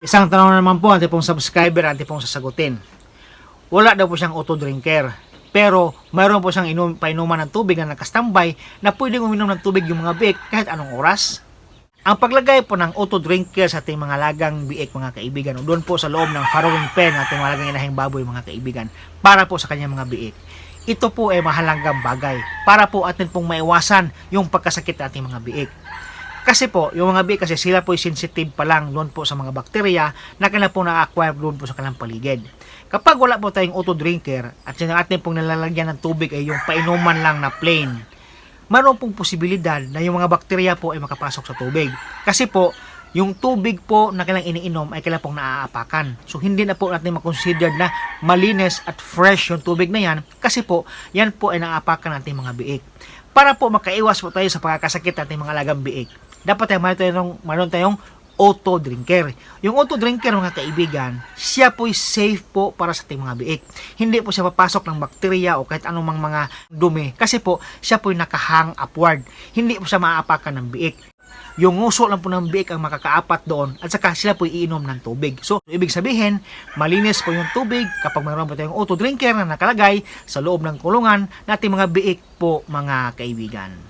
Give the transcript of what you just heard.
Isang tanong naman po, ating pong subscriber, ating pong sasagutin. Wala daw po siyang auto drinker. Pero mayroon po siyang inom, painuman ng tubig na nakastambay na pwedeng uminom ng tubig yung mga biik kahit anong oras. Ang paglagay po ng auto drinker sa ating mga lagang biik mga kaibigan o doon po sa loob ng farrowing pen ating mga lagang inahing baboy mga kaibigan para po sa kanyang mga biik. Ito po ay mahalagang bagay para po atin pong maiwasan yung pagkasakit ng ating mga biik. Kasi po, yung mga biik kasi sila po sensitive pa lang doon po sa mga bakterya na kailan po na-acquire doon po sa kanilang paligid. Kapag wala po tayong auto drinker at yung ating pong nalalagyan ng tubig ay yung painuman lang na plain, mayroon pong posibilidad na yung mga bakterya po ay makapasok sa tubig. Kasi po, yung tubig po na kailang iniinom ay kailang pong naaapakan. So, hindi na po natin makonsider na malinis at fresh yung tubig na yan kasi po, yan po ay naaapakan natin mga biik. Para po makaiwas po tayo sa pagkakasakit natin mga lagang biik, dapat tayo mayroon tayong, mayroon tayong auto drinker. Yung auto drinker mga kaibigan, siya po safe po para sa ating mga biik. Hindi po siya papasok ng bakterya o kahit anumang mga dumi kasi po siya po nakahang upward. Hindi po siya maaapakan ng biik. Yung nguso lang po ng biik ang makakaapat doon at saka sila po iinom ng tubig. So, ibig sabihin, malinis po yung tubig kapag mayroon po tayong auto drinker na nakalagay sa loob ng kulungan nating mga biik po mga kaibigan.